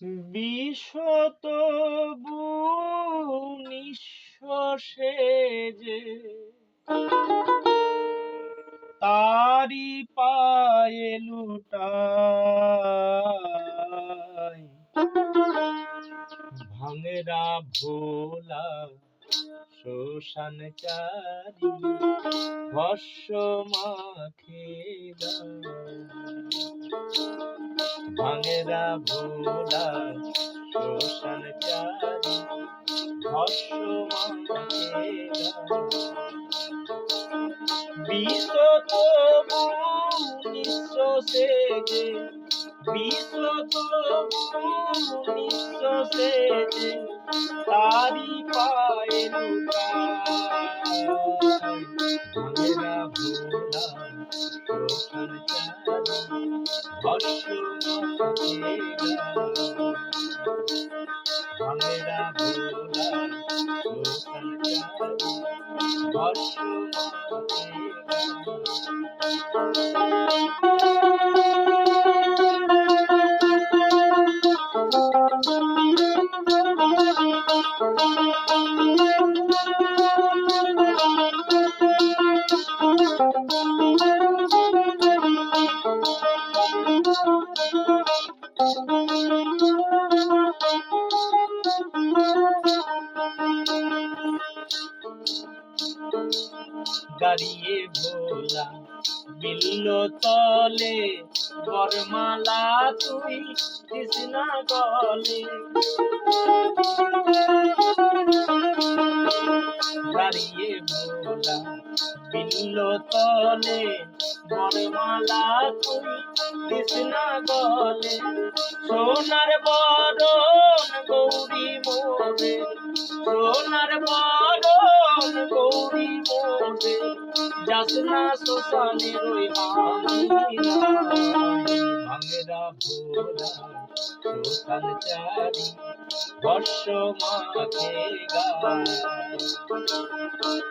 বিশত যে তারি পায়ে লুটাই। ভাঙেরা ভোলা শ্মশান চারি ভস্য ভাঙেরা ভোলা শ্মশান চারি ভস্য নিঃশ্বাসে যে বিশত নিঃশ্বাসে সেজে তারি পায়ে ভোলা শ্মশান শ্মশান চারি দাঁড়িয়ে ভোলা বিল্ল তলে বরমালা তুই কৃষ্ণা গলে দাঁড়িয়ে ভোলা বিল্ল তলে বরমালা তুই কৃষ্ণা গলে সোনার বরণ গৌরী মোরে, সোনার বরণ গৌরী মোরে। রই ভোলা শ্মশান চারি বর্ষ মাখে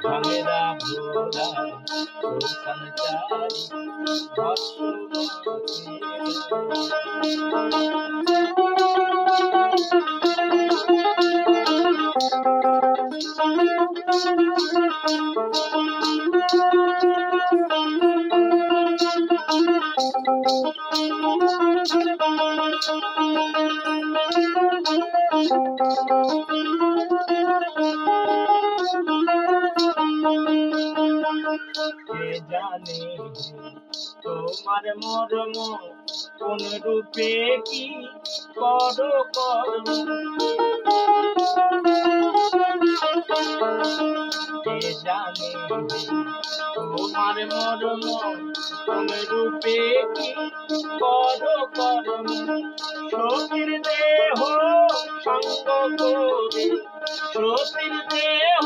ভাঙেরা ভোলা শ্মশান চারি জানে তোমার মরম কোন রূপে কি কর কর্ম? কে জানে? তোমার মরম কোন রূপে কি? কর কর্ম। সতীর দেহ সঙ্গ করি। সতীর দেহ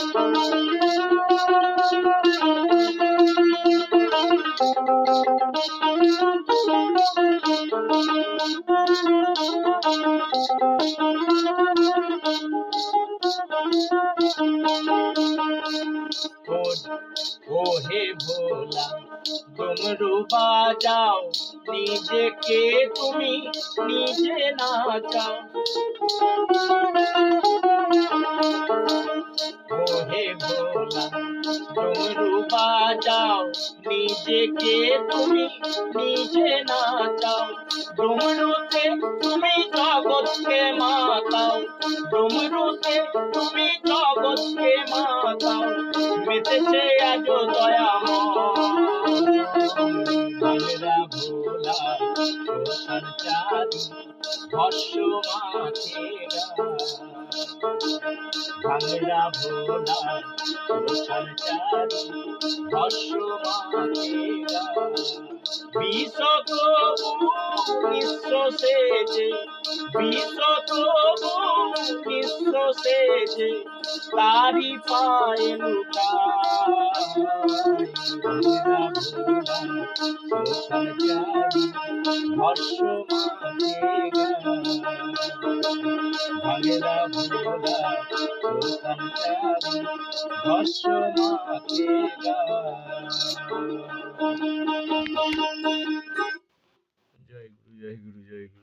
ভোলা শ্মশান চারি ভস্য ও হে ভোলা নিজেকে তুমি নিজে নাচাও ডুমরু বাজাও নিজেকে তুমি নিজে নাচাও ডুমরুতে তুমি জগৎকে মাতাও, ডুমরুতে তুমি জগৎকে মাতাও। মেতেছে আজ দয়ামরা ভোলা শ্মশান চারি ভস্য ভাঙরা ভোলা শ্মশান চারি ধর্ষ মাতেরা বিষ তবু নিঃস্ব সেজে তবু নিঃস্ব সেজে তারি পায়ে লুকায় ভাঙেরা ভোলা জয় গুরু জয় গুরু জয় গুরু।